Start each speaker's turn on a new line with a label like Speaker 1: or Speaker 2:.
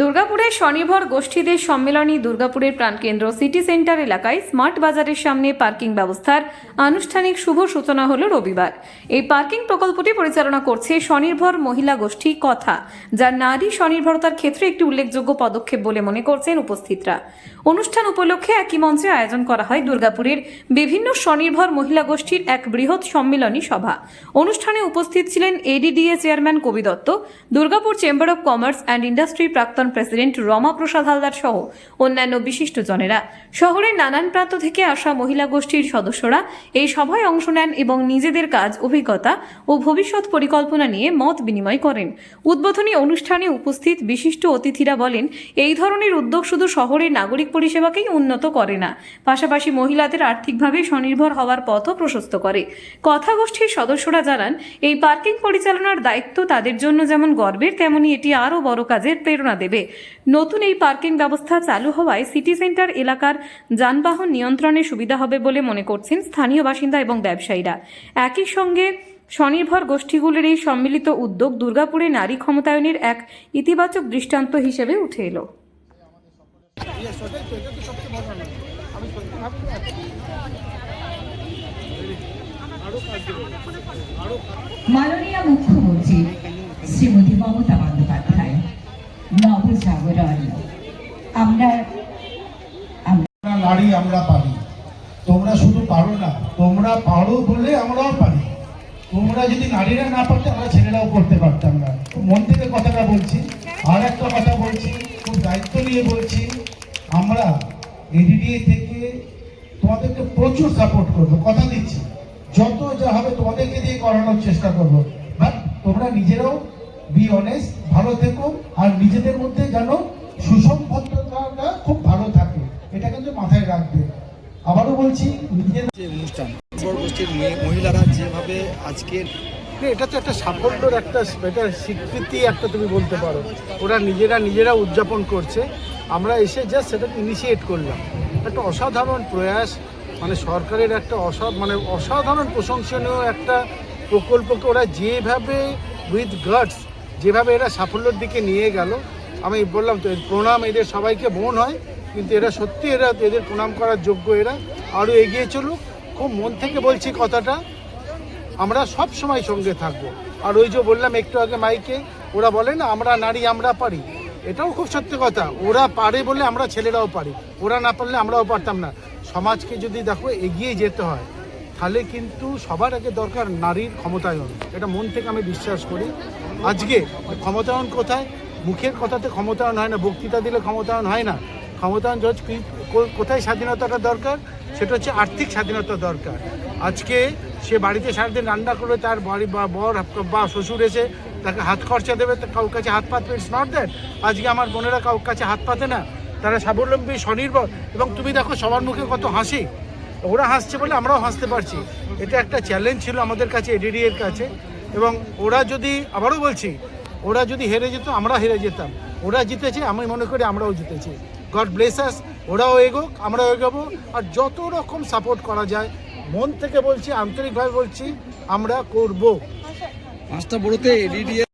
Speaker 1: দুর্গাপুরের স্বনির্ভর গোষ্ঠীদের সম্মেলনী দুর্গাপুরের প্রাণকেন্দ্র সিটি সেন্টার এলাকায় স্মার্ট বাজারের সামনে পার্কিং ব্যবস্থার আনুষ্ঠানিক শুভ সূচনা হল রবিবার। এই পার্কিং প্রকল্পটি পরিচালনা করছে স্বনির্ভর মহিলা গোষ্ঠী কথা যা নারী স্বনির্ভরতার ক্ষেত্রে একটি উল্লেখযোগ্য পদক্ষেপ বলে মনে করছেন উপস্থিতরা। অনুষ্ঠান উপলক্ষে একই মঞ্চে আয়োজন করা হয় দুর্গাপুরের বিভিন্ন স্বনির্ভর মহিলা গোষ্ঠীর এক বৃহৎ সম্মেলনী সভা। অনুষ্ঠানে উপস্থিত ছিলেন ADDA chairman Kabi Dutta, Durgapur chamber of commerce and industry প্রাক্তন প্রেসিডেন্ট রমা প্রসাদ হালদার সহ অন্যান্য বিশিষ্টজনেরা শহরের নানান প্রান্ত থেকে আসা মহিলা গোষ্ঠীর সদস্যরা এই সভায় অংশ নেন এবং নিজেদের কাজ, অভিজ্ঞতা ও ভবিষ্যৎ পরিকল্পনা নিয়ে মত বিনিময় করেন। উদ্বোধনী অনুষ্ঠানে উপস্থিত বিশিষ্ট অতিথিরা বলেন, এই ধরনের উদ্যোগ শুধু শহরের নাগরিক পরিষেবাকেই উন্নত করে না, পাশাপাশি মহিলাদের আর্থিকভাবে স্বনির্ভর হওয়ার পথও প্রশস্ত করে। কথা গোষ্ঠীর সদস্যরা জানান, এই পার্কিং পরিচালনার দায়িত্ব তাদের জন্য যেমন গর্বের, তেমনি এটি আরও বড় কাজের প্রেরণা দেবে। নতুন এই পার্কিং ব্যবস্থা চালু হওয়ায় সিটি সেন্টার এলাকার যানবাহন নিয়ন্ত্রণে সুবিধা হবে বলে মনে করছেন স্থানীয় বাসিন্দা এবং ব্যবসায়ীরা। একই সঙ্গে স্বনির্ভর গোষ্ঠীগুলির এই সম্মিলিত উদ্যোগ দুর্গাপুরে নারী ক্ষমতায়নের এক ইতিবাচক দৃষ্টান্ত হিসেবে উঠে এলো।
Speaker 2: মাননীয় মুখ্যমন্ত্রী শ্রীমতী মমতা বন্দ্যোপাধ্যায় আমরা
Speaker 3: নারী, আমরা পারি তোমরা শুধু পারো না, তোমরা পারো বলে আমরাও পারি। তোমরা যদি নারীরা না পারতে, আমরা ছেলেরাও করতে পারতাম না। মন থেকে কথাটা বলছি, আর একটা কথা বলছি, খুব দায়িত্ব নিয়ে বলছি, আমরা এডিডিএ থেকে তোমাদেরকে প্রচুর সাপোর্ট করব, কথা দিচ্ছি। যত যা হবে তোমাদেরকে দিয়ে করানোর চেষ্টা করব। বাট তোমরা নিজেরাও বি অনেস্ট ভালো থেকো আর নিজেদের মধ্যে যেন সুসম্পর্কটা খুব ভালো থাকে। এটা কিন্তু মাথায় রাখবে। আবারও বলছি নিজের
Speaker 4: যে অনুষ্ঠান গোষ্ঠীর মহিলারা যেভাবে আজকের
Speaker 5: এটা তো একটা সাফল্যর একটা এটা স্বীকৃতি একটা তুমি বলতে পারো। ওরা নিজেরা নিজেরা উদযাপন করছে। আমরা এসে জাস্ট সেটাকে ইনিশিয়েট করলাম। একটা অসাধারণ প্রয়াস মানে সরকারের একটা অসা মানে অসাধারণ প্রশংসনীয় একটা প্রকল্পকে ওরা যেভাবে উইথ গার্ডস যেভাবে এরা সাফল্যের দিকে নিয়ে গেল, আমি বললাম তো প্রণাম এদের সবাইকে, বোন হয়, কিন্তু এরা সত্যি এরা এদের প্রণাম করার যোগ্য এরা, আরও এগিয়ে চলুক। খুব মন থেকে বলছি কথাটা, আমরা সব সময় সঙ্গে থাকব। আর ওই যে বললাম একটু আগে মাইকে, ওরা বলে না, আমরা নারী, আমরা পারি। এটাও খুব সত্যি কথা, ওরা পারে বলে আমরা ছেলেরাও পারি। ওরা না পারলে আমরাও পারতাম না। সমাজকে যদি দেখো, এগিয়ে যেতে হয়। তাহলে কিন্তু সবার আগে দরকার নারীর ক্ষমতায়ন। এটা মন থেকে আমি বিশ্বাস করি। আজকে ক্ষমতায়ন কোথায়? মুখের কথাতে ক্ষমতায়ন হয় না, বক্তৃতা দিলে ক্ষমতায়ন হয় না। ক্ষমতায়ন জজ কোথায় স্বাধীনতাটা দরকার? সেটা হচ্ছে আর্থিক স্বাধীনতা দরকার। আজকে সে বাড়িতে সারাদিন রান্না করবে, তার বাড়ি বা বর, বা শ্বশুর এসে তাকে হাত খরচা দেবে কারোর কাছে হাত পাতবে ইটস নট দ্যাট আজকে আমার বোনেরা কারোর কাছে হাত পাতে না। তারা স্বাবলম্বী, স্বনির্ভর। এবং তুমি দেখো সবার মুখে কত হাসি। ওরা হাসছে বলে আমরাও হাসতে পারছি। এটা একটা চ্যালেঞ্জ ছিল আমাদের কাছে এডিডি এর কাছে। এবং ওরা যদি, আবারও বলছি, ওরা যদি হেরে যেত, আমরা হেরে যেতাম। ওরা জিতেছে, আমি মনে করি আমরাও জিতেছি। গড ব্লেসাস ওরাও এগোক, আমরাও এগোবো। আর যত রকম সাপোর্ট করা যায়, মন থেকে বলছি, আন্তরিকভাবে বলছি, আমরা করব।
Speaker 4: পাঁচটা বড়োতে এডিডিএ